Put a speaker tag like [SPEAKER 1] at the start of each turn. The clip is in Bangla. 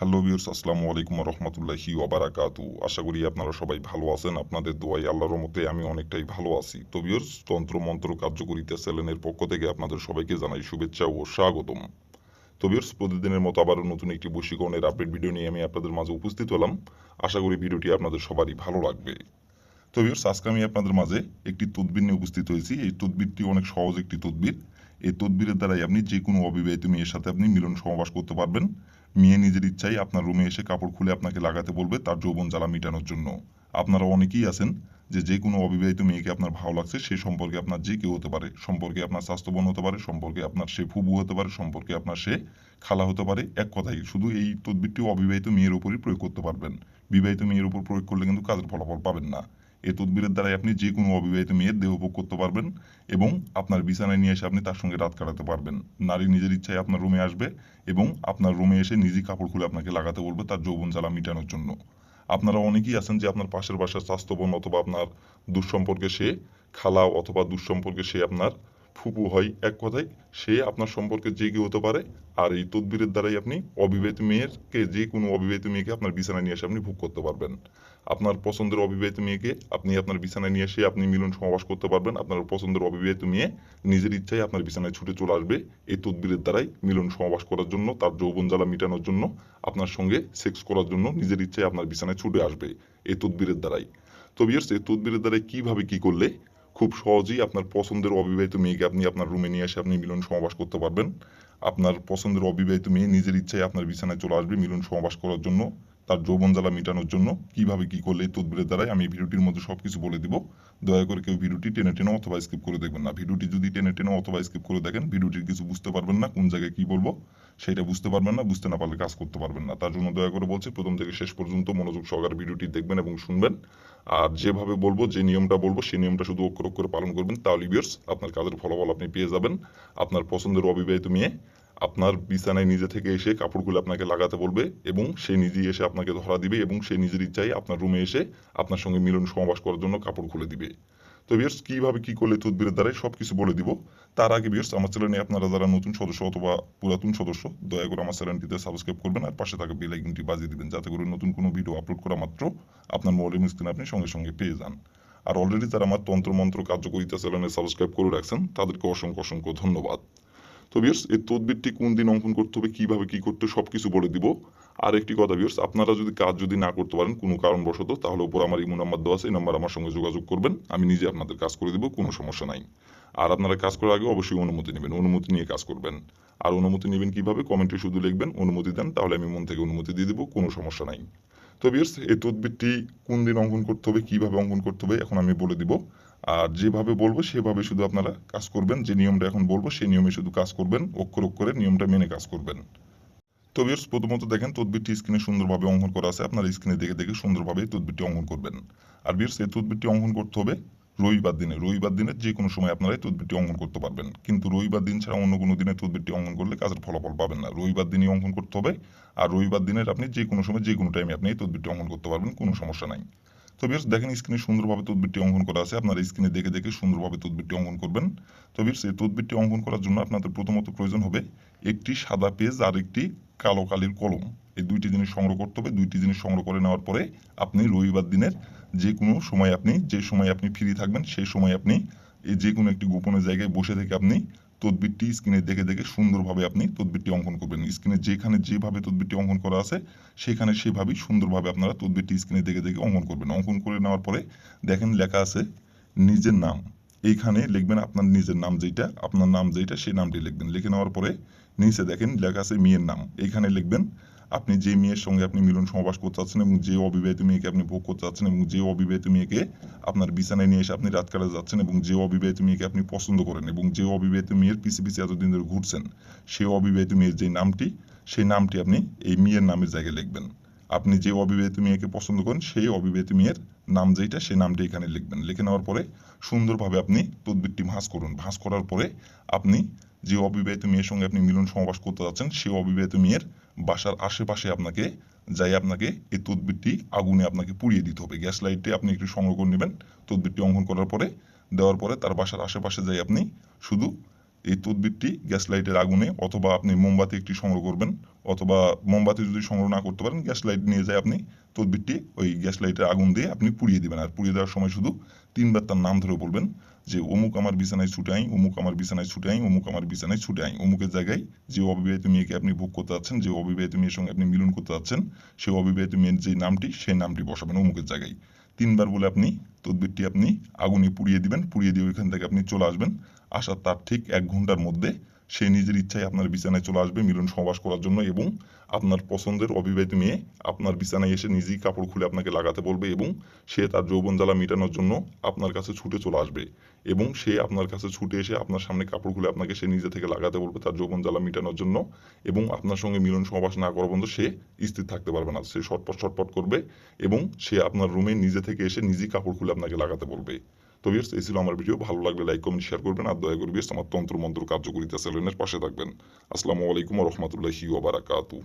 [SPEAKER 1] হ্যালো ভিউর্স আসসালামু আলাইকুম রহমতুল্লাহি ওবারাকাতু আশা করি আপনারা সবাই ভালো আছেন, আপনাদের দোয়াই আল্লাহর মতে আমি অনেকটাই ভালো আছি। তো ভিউর্স তন্ত্র মন্ত্র কার্যকরিতা চ্যানেলের পক্ষ থেকে আপনাদের সবাইকে জানাই শুভেচ্ছা ও স্বাগতম। তো ভিউর্স প্রতিদিনের মতো আবারও নতুন একটি বশীকরণের আপডেট ভিডিও নিয়ে আমি আপনাদের মাঝে উপস্থিত হলাম। আশা করি ভিডিওটি আপনাদের সবারই ভালো লাগবে। তো ভিউর্স আজকে আমি আপনাদের মাঝে একটি তদবির নিয়ে উপস্থিত হয়েছি। এই তদবিরটি অনেক সহজ একটি তদবির। এই তদবিরের দ্বারাই আপনি যে কোনো অবিবাহিত মেয়ের সাথে আপনি মিলন সমাবাস করতে পারবেন। মেয়ে নিজের ইচ্ছায় আপনার রুমে এসে কাপড় খুলে আপনাকে লাগাতে বলবে তার যৌবন জ্বালা মেটানোর জন্য। আপনারা অনেকেই আছেন যে যে কোনো অবিবাহিত মেয়েকে আপনার ভালো লাগছে সে সম্পর্কে আপনার যে কেউ হতে পারে, সম্পর্কে আপনার স্বাস্থ্যবান হতে পারে, সম্পর্কে আপনার সে ফুবু হতে পারে, সম্পর্কে আপনার সে খালা হতে পারে, এক কথাই, শুধু এই তদবিরটি অবিবাহিত মেয়ের উপরই প্রয়োগ করতে পারবেন। বিবাহিত মেয়ের উপর প্রয়োগ করলে কিন্তু কাজের ফলাফল পাবেন না। এই তদবিরের দ্বারাই আপনি যে কোনো অবিবাহিত মেয়ের দেহ ভোগ করতে পারবেন এবং আপনার বিছানায় নিয়ে এসে আপনি তার সঙ্গে রাত কাটাতে পারবেন। নারী নিজের ইচ্ছায় আপনার রুমে আসবে এবং আপনার রুমে এসে নিজেই কাপড় খুলে আপনাকে লাগাতে বলবে তার যৌবন জ্বালা মিটানোর জন্য। আপনারা অনেকেই আছেন যে আপনার পাশের বাসার স্বাস্থ্যবন অথবা আপনার দুঃসম্পর্কে সে খালা অথবা দুঃসম্পর্কে সে আপনার ফুপু হয়, এক কথায় সে আপনার সম্পর্কে যে কেউ হতে পারে। আর এই তদবিরের দ্বারাই আপনি অবিবাহিত মেয়েরকে যে কোনো অবিবাহিত মেয়েকে আপনার বিছানায় নিয়ে এসে আপনি ভোগ করতে পারবেন। আপনার পছন্দের অবিবাহিত মেয়েকে আপনি আপনার বিছানায় নিয়ে এসে আপনি মিলন সমাবাস করতে পারবেন। আপনার পছন্দের অবিবাহিত মেয়ে নিজের ইচ্ছায় আপনার বিছানায় ছুটে চলে আসবে। এই তদবিরের দ্বারাই মিলন সমাবাস করার জন্য, তার যৌবন জ্বালা মেটানোর জন্য, আপনার সঙ্গে সেক্স করার জন্য নিজের ইচ্ছায় আপনার বিছানায় ছুটে আসবে এই তদবিরের দ্বারাই। তো বিয়ার্স এই তদবিরের দ্বারাই কীভাবে কি করলে খুব সহজেই আপনার পছন্দের অবিবাহিত মেয়েকে আপনি আপনার রুমে নিয়ে এসে আপনি মিলন সমাবাস করতে পারবেন। আপনার পছন্দের অবিবাহিত মেয়ে নিজের ইচ্ছায় আপনার বিছানায় চলে আসবে মিলন সমাবাস করার জন্য। তার যৌবন জ্বালা মেটানোর জন্য কীভাবে কি করলে এই তদবিরের দ্বারাই আমি ভিডিওটির মধ্যে সব কিছু বলে দিব। দয়া করে কেউ ভিডিওটি টেনে টেনে অথবা স্কিপ করে দেখবেন না। ভিডিওটি যদি টেনে টেনে অথবা স্কিপ করে দেখেন, ভিডিওটির কিছু বুঝতে পারবেন না, কোন জায়গায় কি বলব সেটা বুঝতে পারবেন না, বুঝতে না পারলে কাজ করতে পারবেন না। তার জন্য দয়া করে বলছি, প্রথম থেকে শেষ পর্যন্ত মনোযোগ সহকারে ভিডিওটি দেখবেন এবং শুনবেন। আর যেভাবে বলব, যে নিয়মটা বলব, সেই নিয়মটা শুধু অক্ষর অক্ষরে পালন করবেন। তাহলে বিয়ার্স আপনার কাজের ফলাফল আপনি পেয়ে যাবেন। আপনার পছন্দের অবিবাহিত মেয়ে আপনার বিছানায় নিজে থেকে এসে কাপড়গুলো আপনাকে লাগাতে বলবে এবং সে নিজেই এসে আপনাকে ধরা দিবে এবং সে নিজের ইচ্ছায় আপনার রুমে এসে আপনার সঙ্গে মিলন সমাবাস করার জন্য কাপড় খুলে দিবে। তো বিয়ার্স কীভাবে কি করলে তদবিরের দ্বারাই সব কিছু বলে দিব? তার আগে বিয়ার্স আমার চ্যানেলে আপনারা যারা নতুন সদস্য অথবা পুরাতন সদস্য, দয়া করে আমার চ্যানেলটিতে সাবস্ক্রাইব করবেন আর পাশে থাকা বেল আইকনটি বাজিয়ে দিবেন যাতে করে নতুন কোনো ভিডিও আপলোড করা মাত্র আপনার মোবাইলের স্ক্রিনে আপনি সঙ্গে সঙ্গে পেয়ে যান। আর অলরেডি যারা আমার তন্ত্র মন্ত্র কার্যকরিতা চ্যানেলে সাবস্ক্রাইব করে রাখছেন, তাদেরকে অসংখ্য অসংখ্য ধন্যবাদ। তো বিয়ার্স এই তদবিরটি কোন দিন অঙ্কন করতে হবে, কীভাবে কি করতে সব কিছু বলে দিব। আর একটি কথা বিয়ার্স আপনারা যদি কাজ যদি না করতে পারেন, কোনো কারণবশত, তাহলে উপর আমার ইমো নাম্বার দেওয়া আছে, এই নাম্বার আমার সঙ্গে যোগাযোগ করবেন। আমি নিজে আপনাদের কাজ করে দিব, কোনো সমস্যা নাই। আর আপনারা কাজ করার আগে অবশ্যই অনুমতি নেবেন, অনুমতি নিয়ে কাজ করবেন। আর অনুমতি নেবেন কীভাবে কমেন্টে শুধু লিখবেন, অনুমতি দেন, তাহলে আমি মন থেকে অনুমতি দিয়ে দেবো, কোনো সমস্যা নাই। তো বিয়ার্স এই তদবিরটি কোন দিন অঙ্কন করতে হবে, কীভাবে অঙ্কন করতে হবে, এখন আমি বলে দিব। আর যেভাবে বলব, সেভাবে শুধু আপনারা কাজ করবেন। যে নিয়মটা এখন বলব, সেই নিয়মে শুধু কাজ করবেন, অক্ষর অক্ষরে নিয়মটা মেনে কাজ করবেন। তো বিয়ার্স প্রথমত দেখেন, তদবিরটি স্ক্রিনে সুন্দরভাবে অঙ্কন করা আছে। আপনারা স্ক্রিনে দেখে দেখে সুন্দরভাবে তদবিরটি অঙ্কন করবেন। আর বিয়ার্স এই তদবিরটি অঙ্কন করতে হবে রবিবার দিনে। রবিবার দিনে যে কোনো সময় আপনারা এই তদবিরটি অঙ্কন করতে পারবেন। কিন্তু রবিবার দিন ছাড়া অন্য কোনো দিনে তদবিরটি অঙ্কন করলে কাজের ফলাফল পাবেন না। রবিবার দিনই অঙ্কন করতে হবে। আর রবিবার দিনের আপনি যে কোনো সময়, যে কোনো টাইমে আপনি এই তদবিরটি অঙ্কন করতে পারবেন, কোনো সমস্যা নাই। তো বিয়ার্স দেখেন স্ক্রিনে সুন্দরভাবে তদবিরটি অঙ্কন করা আছে। আপনারা স্ক্রিনে দেখে দেখে সুন্দরভাবে তদবিরটি অঙ্কন করবেন। তো বিয়ার্স এই তদবিরটি অঙ্কন করার জন্য আপনাদের প্রথমত প্রয়োজন হবে একটি সাদা পেজ আর একটি কালো কালির কলম। এই দুইটি জিনিস সংগ্রহ করতে হবে। দুইটি জিনিস সংগ্রহ করে নেওয়ার পরে আপনি রবিবার দিনের যে কোনো সময় আপনি, যে সময় আপনি ফ্রি থাকবেন, সেই সময় আপনি এই যে কোনো একটি গোপনের জায়গায় বসে থেকে আপনি তদবিরটি স্ক্রিনে দেখে দেখে সুন্দরভাবে আপনি তদবিরটি অঙ্কন করবেন। স্ক্রিনে যেখানে যেভাবে তদবিরটি অঙ্কন করা আছে, সেখানে সেভাবেই সুন্দরভাবে আপনারা তদবিরটি স্ক্রিনে দেখে দেখে অঙ্কন করবেন। অঙ্কন করে নেওয়ার পরে দেখেন লেখা আছে নিজের নাম। এইখানে লিখবেন আপনার নিজের নাম যেটা আপনার নাম যেটা সেই নামটি লিখবেন। লিখে নেওয়ার পরে নিচে দেখেন লেখা আছে মেয়ের নাম। এইখানে লিখবেন আপনি যে মেয়ের সঙ্গে আপনি মিলন সমাবাস করতে চাচ্ছেন এবং যে অবিবাহিত মেয়েকে আপনি ভোগ করতে চাচ্ছেন এবং যে অবিবাহিত মেয়েকে আপনার বিছানায় নিয়ে এসে আপনি রাত কাটাতে যাচ্ছেন এবং যে অবিবাহিত মেয়েকে আপনি পছন্দ করেন এবং যে অবিবাহিত মেয়ের পিছে পিছে এতদিন ধরে ঘুরছেন সেই অবিবাহিত মেয়ের যে নামটি, সেই নামটি আপনি এই মেয়ের নামের জায়গায় লিখবেন। আপনি যে অবিবাহিত মেয়েকে পছন্দ করেন, সেই অবিবাহিত মেয়ের নাম যেটা সেই নামটি এখানে লিখবেন। লিখে নেওয়ার পরে সুন্দরভাবে আপনি তদবিরটি ভাঁজ করুন। ভাঁজ করার পরে আপনি যে অবিবাহিত মেয়ের সঙ্গে আপনি মিলন সমাবাস করতে যাচ্ছেন, সেই অবিবাহিত মেয়ের বাসার আশেপাশে আপনাকে যাই আপনাকে এই তদবিরটি আগুনে আপনাকে পুড়িয়ে দিতে হবে। গ্যাস লাইটে আপনি একটু সংগ্রহ করে নেবেন। তদবিরটি অঙ্কন করার পরে, দেওয়ার পরে তার বাসার আশেপাশে যাই আপনি, শুধু এই তদবিরটি গ্যাস লাইটের আগুনে অথবা আপনি মোমবাতি একটি সংগ্রহ করবেন অথবা মোমবাতি যদি সংগ্রহ না করতে পারেন, গ্যাস লাইট নিয়ে যায় আপনি, তদবিরটি ওই গ্যাস লাইটের আগুন দিয়ে আপনি পুড়িয়ে দিবেন। আর পুড়িয়ে দেওয়ার সময় শুধু তিনবার তার নাম ধরে বলবেন। যে অমুক আমার বিছানায় ছুটে আই অমুক আমার বিছানায় ছুটে আই অমুক আমার বিছানায় ছুটে আই অমুকের জায়গায় যে অবিবাহিত মেয়েকে আপনি ভোগ করতে যাচ্ছেন, যে অবিবাহিত মেয়ের সঙ্গে আপনি মিলন করতে যাচ্ছেন, সেই অবিবাহিত মেয়ের যে নামটি, সেই নামটি বসাবেন অমুকের জায়গায়। তিনবার বলে আপনি তদবিরটি আপনি আগুনে পুড়িয়ে দিবেন, পুড়িয়ে দিয়ে ওইখান থেকে আপনি চলে আসবেন। আসার তার ঠিক এক ঘণ্টার মধ্যে সে নিজের ইচ্ছায় আপনার বিছানায় চলে আসবে মিলন সহবাস করার জন্য এবং আপনার পছন্দের অবিবাহিত মেয়ে আপনার বিছানায় এসে নিজেই কাপড় খুলে আপনাকে লাগাতে বলবে এবং সে তার যৌবন জ্বালা মেটানোর জন্য আপনার কাছে ছুটে চলে আসবে এবং সে আপনার কাছে ছুটে এসে আপনার সামনে কাপড় খুলে আপনাকে সে নিজে থেকে লাগাতে বলবে তার যৌবন জ্বালা মেটানোর জন্য এবং আপনার সঙ্গে মিলন সহবাস না করা পর্যন্ত সে স্থির থাকতে পারবে না। সে ছটপট ছটপট করবে এবং সে আপনার রুমে নিজে থেকে এসে নিজেই কাপড় খুলে আপনাকে লাগাতে বলবে। তো বিয়ার্স এই ছিল আমার ভিডিও ভালো লাগলে লাইক কমেন্ট শেয়ার করবেন আর দয়া করে বিয়ার্স আমার তন্ত্র মন্ত্র কার্যকরিতা চ্যানেলের পাশে থাকবেন। আসসালামু আলাইকুম রহমতুল্লাহি ওবারাকাতু